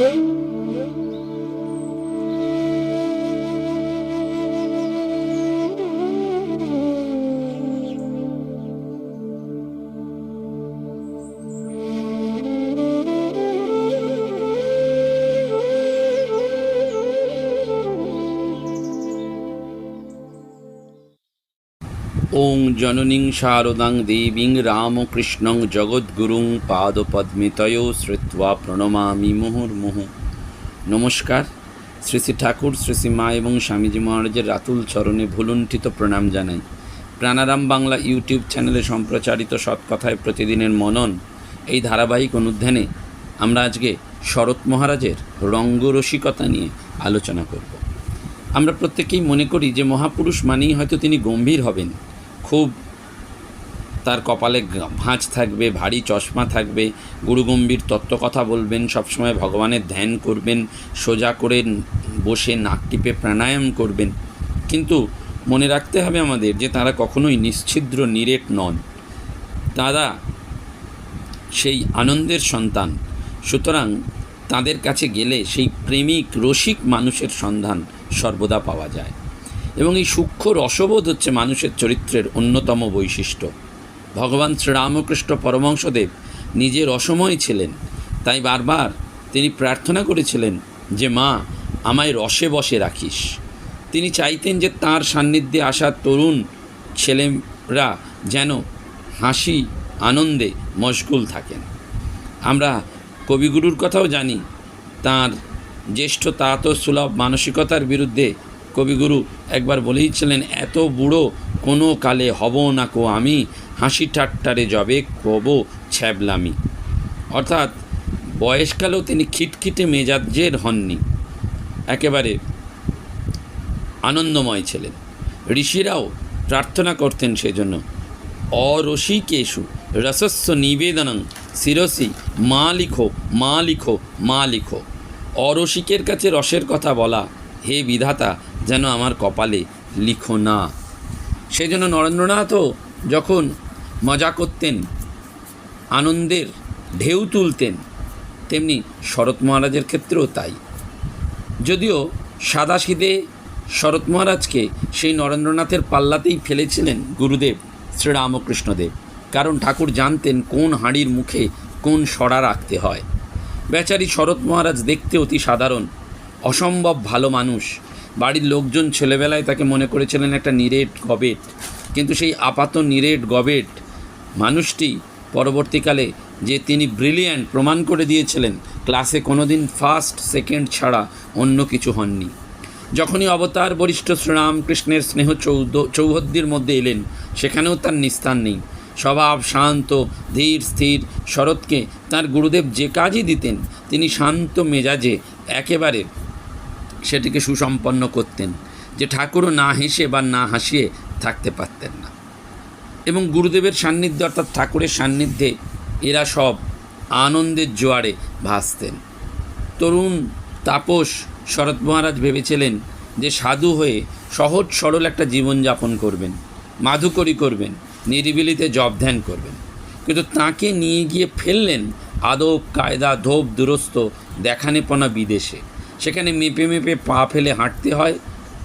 Música ওং জননীং শারদাং দেবীং রামকৃষ্ণং জগদ্গুরুং পাদপদ্মিতয় শ্রুত্বা প্রণমামি মুহুর্মুহু। নমস্কার। শ্রী শ্রী ঠাকুর শ্রী শ্রী মা এবং স্বামীজি মহারাজের রাতুল চরণে ভুলুণ্ঠিত প্রণাম জানাই। প্রাণারাম বাংলা ইউটিউব চ্যানেলে সম্প্রচারিত সৎকথায় প্রতিদিনের মনন এই ধারাবাহিক অনুধ্যানে আমরা আজকে শরৎ মহারাজের রঙ্গরসিকতা নিয়ে আলোচনা করব। আমরা প্রত্যেকেই মনে করি যে মহাপুরুষ মানেই হয়তো তিনি গম্ভীর হবেন। খুব তার কপালে ভাঁজ থাকবে, ভারী চশমা থাকবে, গুরুগম্ভীর তত্ত্বকথা বলবেন, সবসময় ভগবানের ধ্যান করবেন, সোজা করে বসে নাক টিপে প্রাণায়াম করবেন। কিন্তু মনে রাখতে হবে আমাদের যে তারা কখনোই নিশ্ছিদ্র, নিরেট নন। তারা সেই আনন্দের সন্তান। সুতরাং তাদের কাছে গেলে সেই প্রেমিক, রসিক মানুষের সন্ধান সর্বদা পাওয়া যায়। এবং এই সূক্ষ্ম রসবোধ হচ্ছে মানুষের চরিত্রের অন্যতম বৈশিষ্ট্য। ভগবান শ্রীরামকৃষ্ণ পরমংশদেব নিজে রসময় ছিলেন, তাই বারবার তিনি প্রার্থনা করেছিলেন যে, মা, আমায় রসে বসে রাখিস। তিনি চাইতেন যে তার সান্নিধ্যে আসা তরুণ ছেলেরা যেন হাসি, আনন্দে মশগুল থাকেন। আমরা কবিগুরুর কথাও জানি, তার জ্যেষ্ঠ তাত সুলভ মানসিকতার বিরুদ্ধে কবিগুরু একবার বলেইছিলেন, এত বুড়ো কোনো কালে হব না কো আমি, হাসি ঠাট্টারে যবে কব ছ্যাবলামি। অর্থাৎ বয়সকালেও তিনি খিটখিটে মেজাজের হননি। একেবারে আনন্দময় ছিলেন। ঋষিরাও প্রার্থনা করতেন সেজন্য অরসিকেশু রসস্ব নিবেদনং, শিরসি, মা লিখো মা লিখো মা লিখো। অরসিকের কাছে রসের কথা বলা, হে বিধাতা যেন আমার কপালে লিখো না। সেই জন্য নরেন্দ্রনাথও যখন মজা করতেন, আনন্দের ঢেউ তুলতেন, তেমনি শরৎ মহারাজের ক্ষেত্রেও তাই। যদিও সাদাসিদে শরৎ মহারাজকে সেই নরেন্দ্রনাথের পাল্লাতেই ফেলেছিলেন গুরুদেব শ্রীরামকৃষ্ণদেব। কারণ ঠাকুর জানতেন কোন হাঁড়ির মুখে কোন সড়া রাখতে হয়। বেচারি শরৎ মহারাজ দেখতে অতি সাধারণ, অসম্ভব ভালো মানুষ। বাড়ির লোকজন ছেলেবেলায় তাকে মনে করেছিলেন একটা নিরেট গবেট। কিন্তু সেই আপাত নিরেট গবেট মানুষটি পরবর্তীকালে যে তিনি ব্রিলিয়ান্ট প্রমাণ করে দিয়েছিলেন, ক্লাসে কোনোদিন ফার্স্ট, সেকেন্ড ছাড়া অন্য কিছু হননি। যখনই অবতার বরিষ্ঠ শ্রীরামকৃষ্ণের স্নেহ চৌদ চৌহদ্দির মধ্যে এলেন, সেখানেও তার নিস্তার নেই। স্বভাব শান্ত, ধীর, স্থির, শরৎকে তার গুরুদেব যে কাজই দিতেন, তিনি শান্ত মেজাজে একেবারে সেটিকে সুসম্পন্ন করতেন, যে ঠাকুরও না হেসে বা না হাসিয়ে থাকতে পারতেন না। এবং গুরুদেবের সান্নিধ্যে, অর্থাৎ ঠাকুরের সান্নিধ্যে, এরা সব আনন্দের জোয়ারে ভাসতেন। তরুণ তাপস শরৎ মহারাজ ভেবেছিলেন যে সাধু হয়ে সহজ সরল একটা জীবনযাপন করবেন মাধুকরী করবেন, নিরিবিলিতে জব ধ্যান করবেন। কিন্তু তাকে নিয়ে গিয়ে ফেললেন আদব, কায়দা, ধোপ, দুরস্ত, দেখানেপনা বিদেশে। সেখানে মেপে মেপে পা ফেলে হাঁটতে হয়,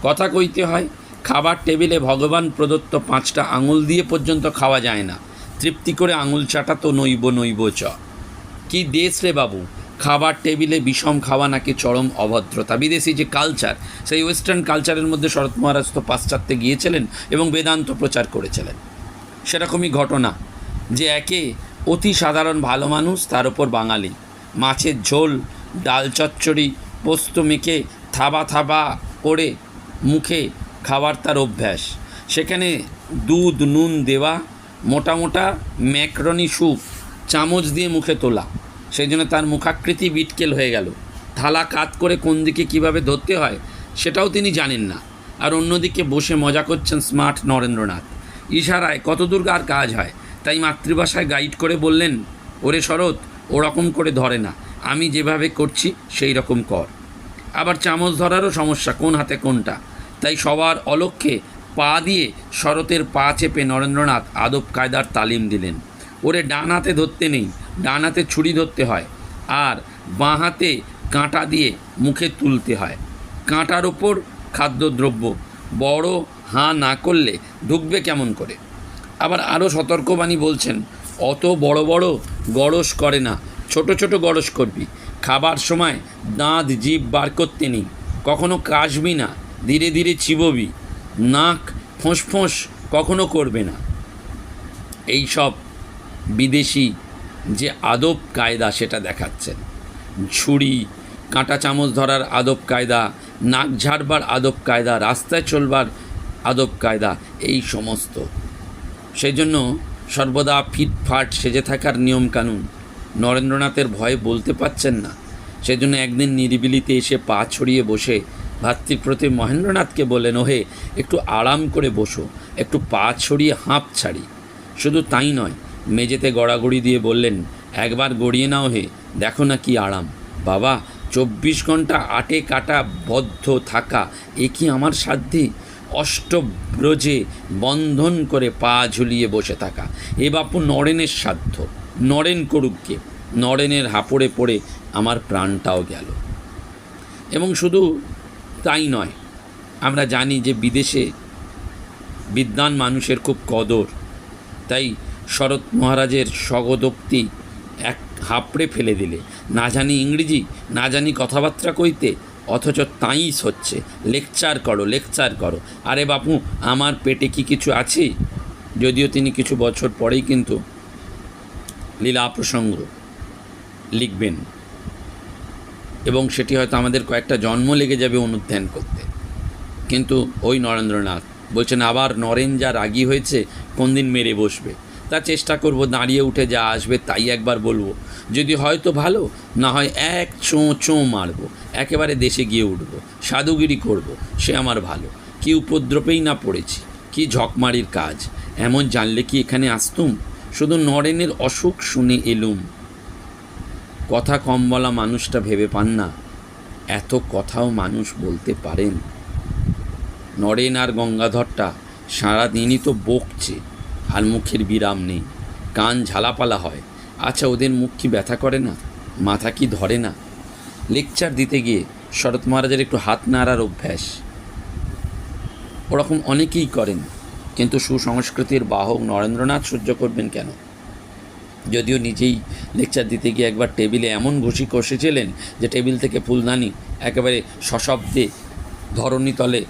কথা কইতে হয়, খাবার টেবিলে ভগবান প্রদত্ত পাঁচটা আঙুল দিয়ে পর্যন্ত খাওয়া যায় না। তৃপ্তি করে আঙুল চাটা তো নইব নইব চ। কি দেশ রে বাবু, খাবার টেবিলে বিষম খাওয়া নাকি চরম অভদ্রতা? বিদেশি যে কালচার সেই ওয়েস্টার্ন কালচারের মধ্যে শরৎ মহারাজ তো পাশ্চাত্যে গিয়েছিলেন এবং বেদান্ত প্রচার করেছিলেন। সেরকমই ঘটনা, যে একে অতি সাধারণ ভালো মানুষ, তার ওপর বাঙালি। মাছের ঝোল, ডাল চচ্চড়ি পোস্ত মেখে থাবা থাবা করে মুখে খাবার তার অভ্যাস। সেখানে দুধ, নুন দেওয়া, মোটা মোটা ম্যাকরনি স্যুপ চামচ দিয়ে মুখে তোলা। সেই জন্য তার মুখাকৃতি বিটকেল হয়ে গেল। থালা কাত করে কোন দিকে কীভাবে ধরতে হয় সেটাও তিনি জানেন না। আর অন্যদিকে বসে মজা করছেন স্মার্ট নরেন্দ্রনাথ। ইশারায় কতদূর আর কাজ হয়? তাই মাতৃভাষায় গাইড করে বললেন, ওরে শরৎ, ওরকম করে ধরে না। আমি যেভাবে করছি, সেই রকম কর। আবার চামচ ধরারও সমস্যা, কোন হাতে কোনটা। তাই সবার অলক্ষ্যে পা দিয়ে শরতের পা চেপে নরেন্দ্রনাথ আদব কায়দার তালিম দিলেন। ওরে ডান হাতে ধরতে নেই, ডান হাতে ছুরি ধরতে হয়, আর বাঁ হাতে কাঁটা দিয়ে মুখে তুলতে হয়। কাঁটার ওপর খাদ্যদ্রব্য, বড় হাঁ না করলে ঢুকবে কেমন করে? আবার আরও সতর্কবাণী বলছেন, অত বড় বড় গড়স করে না ছোট ছোট গরস করবি। খাবার সময় দাঁত, জিভ বার করতে নেই। কখনো কাশবি না, ধীরে ধীরে চিববি। নাক ফোঁস কখনো করবে না। এই সব বিদেশি যে আদব কায়দা সেটা দেখাচ্ছেন। ঝুড়ি কাঁটা চামচ ধরার আদব কায়দা, নাক ঝাড়বার আদব কায়দা, রাস্তায় চলবার আদব কায়দা, এই সমস্ত। সেই জন্য সর্বদা ফিটফাট সেজে থাকার নিয়মকানুন নরেন্দ্রনাথের ভয়ে বলতে পারছেন না। সেজন্য একদিন নিরিবিলিতে এসে পা ছড়িয়ে বসে ভাতৃপ্রতি মহেন্দ্রনাথকে বললেন ওহে, একটু আরাম করে বসো, একটু পা ছড়িয়ে হাঁপ ছাড়ি। শুধু তাই নয়, মেঝেতে গড়াগড়ি দিয়ে বললেন, একবার গড়িয়ে নাও হে, দেখো না কি আরাম। বাবা, চব্বিশ ঘণ্টা আটে কাটা বদ্ধ থাকা, এ কি আমার সাধ্যে অষ্টব্রজে বন্ধন করে পা ঝুলিয়ে বসে থাকা, এ বাপু নরেনের সাধ্য। নরেন করুককে, নরেনের হাঁপড়ে পড়ে আমার প্রাণটাও গেল। এবং শুধু তাই নয়, আমরা জানি যে বিদেশে বিদ্বান মানুষের খুব কদর, তাই শরৎ মহারাজের স্বগদোক্তি এক হাঁপড়ে ফেলে দিলে। না জানি ইংরেজি, না জানি কথাবার্তা কইতে, অথচ তাইস হচ্ছে। লেকচার করো লেকচার করো। আরে বাপু, আমার পেটে কি কিছু আছে? যদিও তিনি কিছু বছর পরেই কিন্তু লীলা প্রসঙ্গ লিখবেন। এবং সেটি হয়তো আমাদের কয়েকটা জন্ম লেগে যাবে অনুধ্যান করতে। কিন্তু ওই নরেন্দ্রনাথ বলছেন, আবার নরেন যা রাগী হয়েছে, কোন দিন মেরে বসবে? তা চেষ্টা করব, দাঁড়িয়ে উঠে যা আসবে তাই একবার বলব। যদি হয়তো ভালো, না হয় এক চোঁ চোঁ মারবো, একেবারে দেশে গিয়ে উঠব, সাধুগিরি করব, সে আমার ভালো। কি উপদ্রবেই না পড়েছি, কি ঝকমারির কাজ, এমন জানলে কি এখানে আসতুম? শুধু নরেনের অসুখ শুনে এলুম। কথা কম বলা মানুষটা ভেবে পান না। এত কথাও মানুষ বলতে পারেন। নরেন আর গঙ্গাধরটা সারাদিনই তো বকছে আর মুখের বিরাম নেই। কান ঝালাপালা হয়। আচ্ছা ওদের মুখ কি ব্যথা করে না? মাথা কি ধরে না? লেকচার দিতে গিয়ে শরৎ মহারাজের একটু হাত নাড়ার অভ্যাস। ওরকম অনেকেই করেন। কিন্তু সুসংস্কৃতির বাহক নরেন্দ্রনাথ সহ্য করবেন কেন? যদিও নিজেই লেকচার দিতে গিয়ে একবার টেবিলে এমন ঘুষি কষেছিলেন যে টেবিল থেকে ফুলদানি একেবারে সশব্দে ধরণীতলে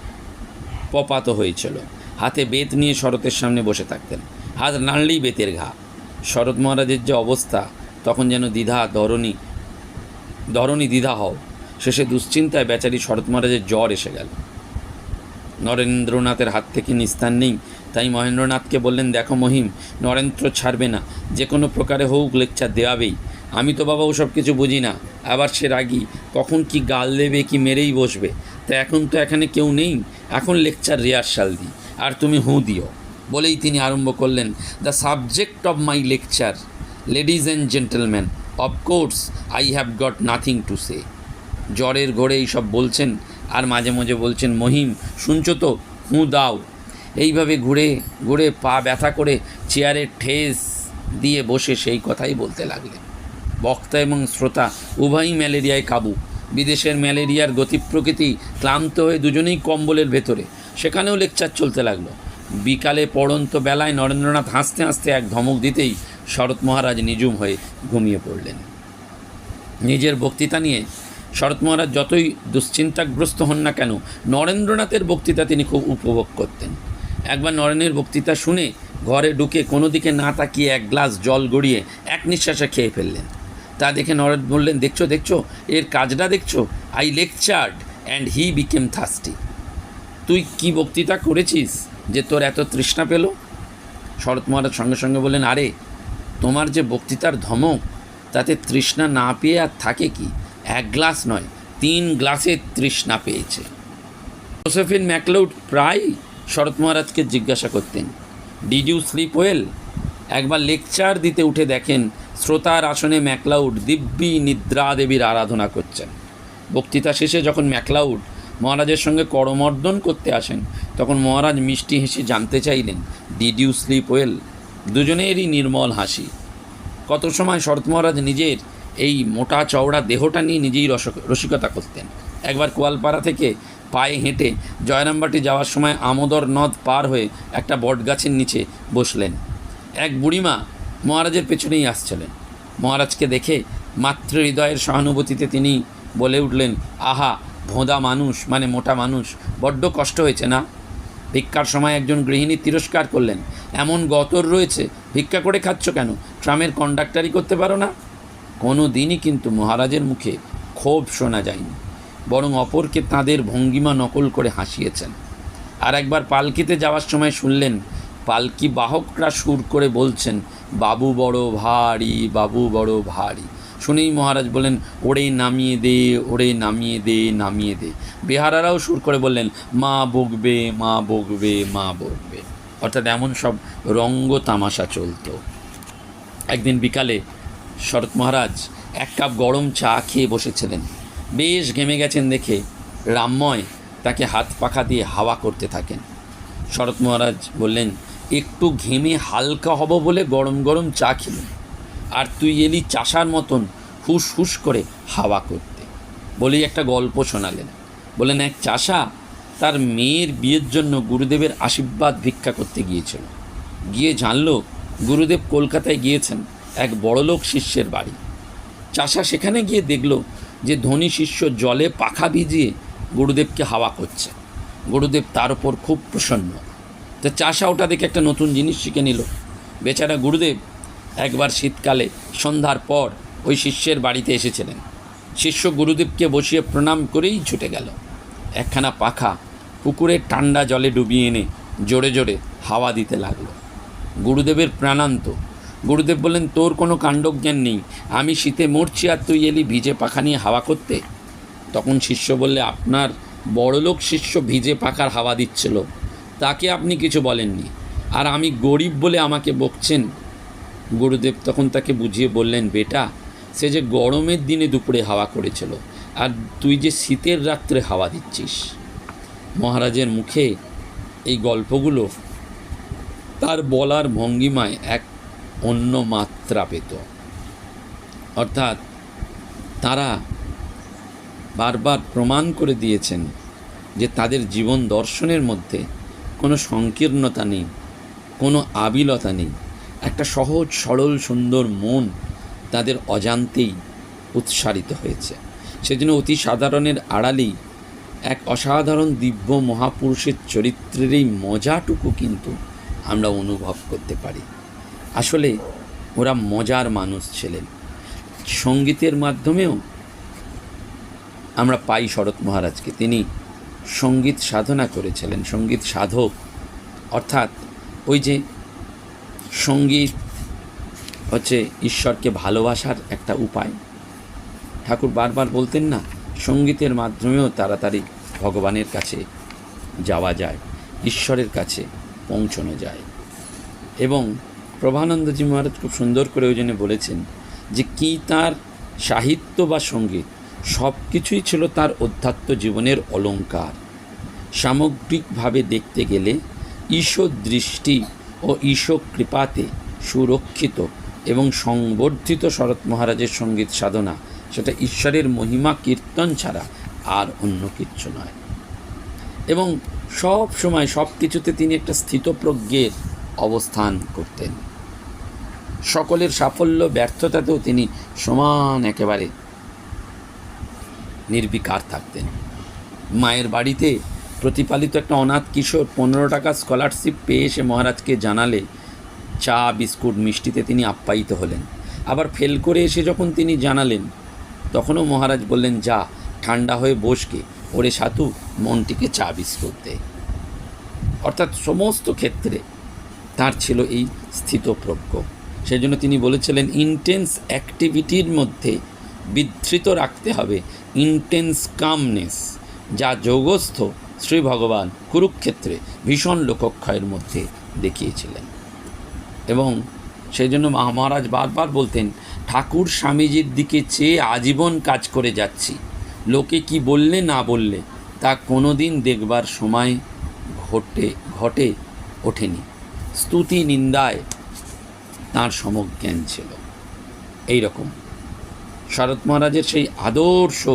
পপাত হয়েছিল। হাতে বেত নিয়ে শরতের সামনে বসে থাকতেন। হাত নাড়লেই বেতের ঘা। শরৎ মহারাজের যে অবস্থা, তখন যেন দ্বিধা ধরণী ধরণী দ্বিধা হও। শেষে দুশ্চিন্তায় বেচারি শরৎ মহারাজের জ্বর এসে গেল। নরেন্দ্রনাথের হাত থেকে নিস্তার নেই। তাই মহেন্দ্রনাথকে বললেন, দেখো মহিম, নরেন্দ্র ছাড়বে না। যে কোনো প্রকারে হোক লেকচার দেওয়াবেই। আমি তো বাবা ওসব কিছু বুঝি না। আবার সে রাগি। কখন কি গাল দেবে কি মেরেই বসবে? তা এখন তো এখানে কেউ নেই। এখন লেকচার রিহার্সাল দিই আর তুমি হু দিও। বলেই তিনি আরম্ভ করলেন, the subject of my lecture, ladies and gentleman of course I have got nothing to say. জ্বরের ঘোরে এইসব বলছেন। আর মাঝে মাঝে বলছেন, মহিম, শুনছো তো? হু, দাও। এইভাবে ঘুরে ঘুরে পা ব্যথা করে চেয়ারে ঠেস দিয়ে বসে সেই কথাই বলতে লাগলেন। বক্তা এবং শ্রোতা উভয়ই ম্যালেরিয়ায় কাবু। বিদেশের ম্যালেরিয়ার গতি প্রকৃতি ক্লান্ত হয়ে দুজনেই কম্বলের ভেতরে। সেখানেও লেকচার চলতে লাগল। বিকালে পড়ন্ত বেলায় নরেন্দ্রনাথ হাসতে হাসতে এক ধমক দিতেই শরৎ মহারাজ নিজুম হয়ে ঘুমিয়ে পড়লেন। নিজের বক্তৃতা নিয়ে শরৎ মহারাজ যতই দুশ্চিন্তাগ্রস্ত হন না কেন, নরেন্দ্রনাথের বক্তৃতা তিনি খুব উপভোগ করতেন। একবার নরেনের বক্তৃতা শুনে ঘরে ঢুকে কোনো দিকে না তাকিয়ে এক গ্লাস জল গড়িয়ে এক নিঃশ্বাসে খেয়ে ফেললেন। তা দেখে নরেন বললেন, দেখছ দেখছ, এর কাজটা দেখছ? I lectured and he became thirsty তুই কি বক্তৃতা করেছিস যে তোর এত তৃষ্ণা পেল? শরৎ মহারাজ সঙ্গে সঙ্গে বললেন, আরে, তোমার যে বক্তৃতার ধমক, তাতে তৃষ্ণা না পেয়ে আর থাকে কি? এক গ্লাস নয়, তিন গ্লাসে তৃষ্ণা পেয়েছে। জোসেফিন ম্যাকলাউড প্রায় শরৎ মহারাজকে জিজ্ঞাসা করতেন ডিড ইউ স্লিপ ওয়েল একবার লেকচার দিতে উঠে দেখেন শ্রোতার আসনে ম্যাকলাউড দিব্যি নিদ্রা দেবীর আরাধনা করছেন। বক্তৃতা শেষে যখন ম্যাকলাউড মহারাজের সঙ্গে করমর্দন করতে আসেন, তখন মহারাজ মিষ্টি হেসে জানতে চাইলেন ডিড ইউ স্লিপ ওয়েল দুজনেরই নির্মল হাসি। কত সময় শরৎ মহারাজ নিজের এই মোটা চওড়া দেহটা নিয়ে নিজেই রস রসিকতা করতেন। একবার কোয়ালপাড়া থেকে পায়ে হেঁটে জয়রামবাটি যাওয়ার সময় আমোদর নদ পার হয়ে একটা বটগাছের নিচে বসলেন। এক বুড়িমা মহারাজের পেছনেই আসছিলেন। মহারাজকে দেখে মাতৃ হৃদয়ের সহানুভূতিতে তিনি বলে উঠলেন, আহা, ভোঁদা মানুষ মানে মোটা মানুষ, বড্ড কষ্ট হয়েছে না? ভিক্ষার সময় একজন গৃহিণী তিরস্কার করলেন, এমন গতর রয়েছে, ভিক্ষা করে খাচ্ছ কেন? ট্রামের কন্ডাক্টারি করতে পারো না? কোনো দিনই কিন্তু মহারাজের মুখে ক্ষোভ শোনা যায়নি, বরং অপরকে তাদের ভঙ্গিমা নকল করে হাসিয়েছেন। আর একবার পালকিতে যাওয়ার সময় শুনলেন, পালকি বাহকরা সুর করে বলছেন, বাবু বড় ভারী, বাবু বড় ভারী। শুনেই মহারাজ বললেন, ওরে নামিয়ে দে, ওরে নামিয়ে দে নামিয়ে দে। বেহারারাও সুর করে বললেন, মা বকবে মা বকবে মা বকবে। অর্থাৎ এমন সব রঙ্গ তামাশা চলতো। একদিন বিকালে শরৎ মহারাজ, এক কাপ গরম চা খেয়ে বসেছিলেন। বেশ ঘেমে গেছেন দেখে রামময় তাকে হাত পাখা দিয়ে হাওয়া করতে থাকেন। শরৎ মহারাজ বললেন, একটু ঘেমে হালকা হব বলে গরম গরম চা খেলি। আর তুই এলি চাষার মতন হুস হুস করে হাওয়া করতে। বলেই একটা গল্প শোনালেন। বললেন, এক চাষা তার মেয়ের বিয়ের জন্য গুরুদেবের আশীর্বাদ ভিক্ষা করতে গিয়েছিল। গিয়ে জানল গুরুদেব কলকাতায় গিয়েছেন। এক বড়লোক শিষ্যের বাড়ি। চাষা সেখানে গিয়ে দেখল যে ধনী শিষ্য জলে পাখা ভিজিয়ে গুরুদেবকে হাওয়া করছে। গুরুদেব তার উপর খুব প্রসন্ন। তো চাষা ওটা দেখে একটা নতুন জিনিস শিখে নিল। বেচারা গুরুদেব একবার শীতকালে সন্ধ্যার পর ওই শিষ্যের বাড়িতে এসেছিলেন। শিষ্য গুরুদেবকে বসিয়ে প্রণাম করেই ছুটে গেল। একখানা পাখা পুকুরের ঠান্ডা জলে ডুবিয়ে এনে জোরে জোরে হাওয়া দিতে লাগল। গুরুদেবের প্রাণান্ত গুরুদেব বললেন, তোর কোনো কাণ্ডজ্ঞান নেই। আমি শীতে মরছি আর তুই এলি ভিজে পাখা নিয়ে হাওয়া করতে? তখন শিষ্য বললে, আপনার বড়লোক শিষ্য ভিজে পাখার হাওয়া দিচ্ছিল তাকে আপনি কিছু বলেননি। আর আমি গরিব বলে আমাকে বকছেন। গুরুদেব তখন তাকে বুঝিয়ে বললেন, বেটা, সে যে গরমের দিনে দুপুরে হাওয়া করেছিল আর তুই যে শীতের রাত্রে হাওয়া দিচ্ছিস। মহারাজের মুখে এই গল্পগুলো তার বলার ভঙ্গিমায় এক অন্য মাত্রা পেত। অর্থাৎ তারা বারবার প্রমাণ করে দিয়েছেন যে তাদের জীবন দর্শনের মধ্যে কোনো সংকীর্ণতা নেই, কোনো আবিলতা নেই। একটা সহজ, সরল, সুন্দর মন তাদের অজান্তেই উৎসারিত হয়েছে। সেজন্য অতি সাধারণের আড়ালেই এক অসাধারণ দিব্য মহাপুরুষের চরিত্রের এই মজাটুকু কিন্তু আমরা অনুভব করতে পারি। আসলে ওরা মজার মানুষ ছিলেন। সঙ্গীতের মাধ্যমেও আমরা পাই শরৎ মহারাজকে। তিনি সংগীত সাধনা করেছিলেন, সংগীত সাধক। অর্থাৎ ওই যে সংগীত হচ্ছে ঈশ্বরকে ভালোবাসার একটা উপায়। ঠাকুর বারবার বলতেন না, সঙ্গীতের মাধ্যমেও তাড়াতাড়ি ভগবানের কাছে যাওয়া যায়, ঈশ্বরের কাছে পৌঁছানো যায়। এবং প্রভানন্দজি মহারাজ খুব সুন্দর করে ওই জন্য বলেছেন যে কী তার সাহিত্য বা সংগীত সব কিছুই ছিল তার অধ্যাত্ম জীবনের অলঙ্কার। সামগ্রিকভাবে দেখতে গেলে ঈশ্বর দৃষ্টি ও ঈশ্বর কৃপাতে সুরক্ষিত এবং সংবর্ধিত শরৎ মহারাজের সংগীত সাধনা সেটা ঈশ্বরের মহিমা কীর্তন ছাড়া আর অন্য কিচ্ছু নয়। এবং সব সময় সব কিছুতে তিনি একটা স্থিতপ্রজ্ঞের অবস্থান করতেন। সকলের সাফল্য, ব্যর্থতাতেও তিনি সমান একেবারে নির্বিকার থাকতেন। মায়ের বাড়িতে প্রতিপালিত একটা অনাথ কিশোর পনেরো টাকা স্কলারশিপ পেয়ে এসে মহারাজকে জানালে চা, বিস্কুট, মিষ্টিতে তিনি আপ্যায়িত হলেন। আবার ফেল করে এসে যখন তিনি জানালেন, তখনও মহারাজ বললেন, যা, ঠান্ডা হয়ে বসকে ওরে সাতু মনটিকে চা, বিস্কুট দে। অর্থাৎ সমস্ত ক্ষেত্রে তার ছিল এই স্থিতপ্রজ্ঞ। সেই জন্য তিনি বলেছিলেন ইন্টেন্স অ্যাক্টিভিটির মধ্যে বিধৃত রাখতে হবে। ইন্টেন্স কামনেস যা যোগস্থ শ্রী ভগবান কুরুক্ষেত্রে ভীষণ লোকক্ষয়ের মধ্যে দেখিয়েছিলেন। এবং সেই জন্য মহারাজ বারবার বলতেন, ঠাকুর স্বামীজির দিকে চেয়ে আজীবন কাজ করে যাচ্ছি। লোকে কি বললে না বললে তা কোনো দিন দেখবার সময় ঘটে ঘটে ওঠেনি। স্তুতি নিন্দায় তাঁর সমজ্ঞান ছিল। এই রকম শরৎ মহারাজের সেই আদর্শ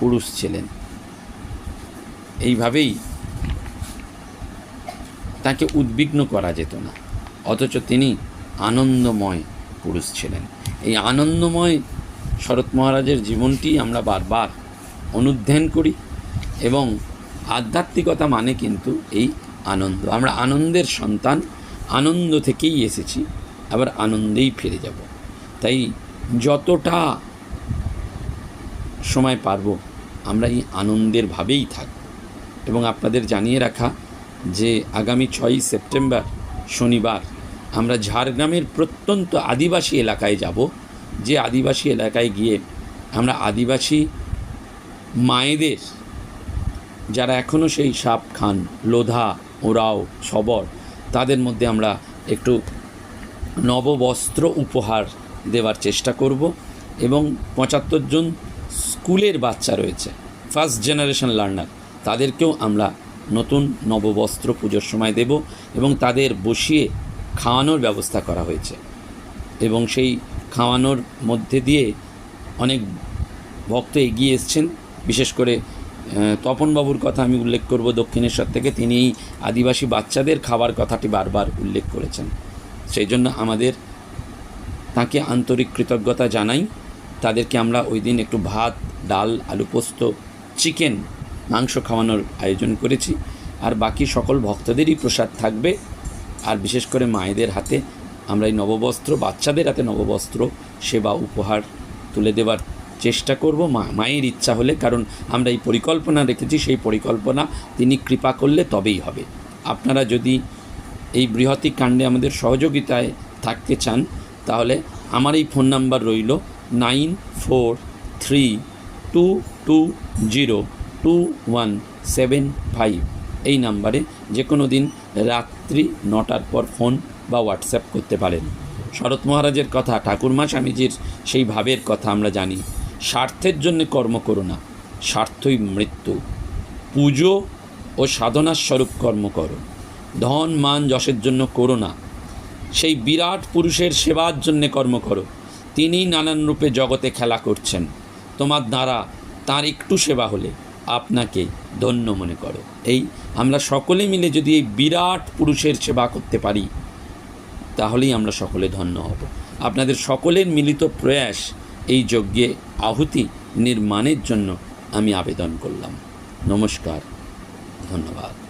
পুরুষ ছিলেন। এইভাবেই তাকে উদ্বিগ্ন করা যেত না। অথচ তিনি আনন্দময় পুরুষ ছিলেন। এই আনন্দময় শরৎ মহারাজের জীবনটি আমরা বারবার অনুধ্যান করি এবং আধ্যাত্মিকতা মানে কিন্তু এই আনন্দ। আমরা আনন্দের সন্তান, আনন্দ থেকেই এসেছি। আবার আনন্দেই ফিরে যাব। তাই যতটা সময় পারব, আমরা এই আনন্দের ভাবেই থাকব। এবং আপনাদের জানিয়ে রাখা যে আগামী ছয়ই সেপ্টেম্বর শনিবার আমরা ঝাড়গ্রামের প্রত্যন্ত আদিবাসী এলাকায় যাব। যে আদিবাসী এলাকায় গিয়ে আমরা আদিবাসী মায়েদের, যারা এখনও সেই সাপ, খান, লোধা, ওরাও, সবর, তাদের মধ্যে আমরা একটু নববস্ত্র উপহার দেওয়ার চেষ্টা করব এবং পঁচাত্তর জন স্কুলের বাচ্চা রয়েছে ফার্স্ট জেনারেশন লার্নার তাদেরকেও আমরা নতুন নববস্ত্র পুজোর সময় দেব এবং তাদের বসিয়ে খাওয়ানোর ব্যবস্থা করা হয়েছে এবং সেই খাওয়ানোর মধ্যে দিয়ে অনেক ভক্ত এগিয়ে এসছেন। বিশেষ করে তপনবাবুর কথা আমি উল্লেখ করব। দক্ষিণেশ্বর থেকে তিনি আদিবাসী বাচ্চাদের খাবার কথাটি বারবার উল্লেখ করেছেন। সেই জন্য আমাদের তাকে আন্তরিক কৃতজ্ঞতা জানাই। তাদেরকে আমরা ওই দিন একটু ভাত, ডাল, আলু পোস্ত, চিকেন, মাংস খাওয়ানোর আয়োজন করেছি। আর বাকি সকল ভক্তদেরই প্রসাদ থাকবে। আর বিশেষ করে মায়েদের হাতে আমরা এই নববস্ত্র, বাচ্চাদের হাতে নববস্ত্র সেবা, উপহার তুলে দেওয়ার চেষ্টা করব মা, মায়ের ইচ্ছা হলে। কারণ আমরা এই পরিকল্পনা রেখেছি, সেই পরিকল্পনা তিনি কৃপা করলে তবেই হবে। আপনারা যদি এই বৃহতি কাণ্ডে আমাদের সহযোগিতায় থাকতে চান, তাহলে আমার এই ফোন নাম্বার রইল nine four three two two zero two one seven five. এই নাম্বারে যে কোনো দিন রাত্রি নটার পর ফোন বা হোয়াটসঅ্যাপ করতে পারেন। শরৎ মহারাজের কথা, ঠাকুরমা স্বামীজির সেই ভাবের কথা আমরা জানি, স্বার্থের জন্য কর্ম করো না, স্বার্থই মৃত্যু। পুজো ও সাধনার স্বরূপ কর্ম করো। ধন মান যশের জন্য করো না। সেই বিরাট পুরুষের সেবার জন্যে কর্ম করো। তিনি নানান রূপে জগতে খেলা করছেন। তোমার দ্বারা তার একটু সেবা হলে আপনাকে ধন্য মনে করো। এই আমরা সকলে মিলে যদি এই বিরাট পুরুষের সেবা করতে পারি, তাহলেই আমরা সকলে ধন্য হব। আপনাদের সকলের মিলিত প্রয়াস এই যজ্ঞে আহুতি নির্মাণের জন্য আমি আবেদন করলাম। নমস্কার, ধন্যবাদ।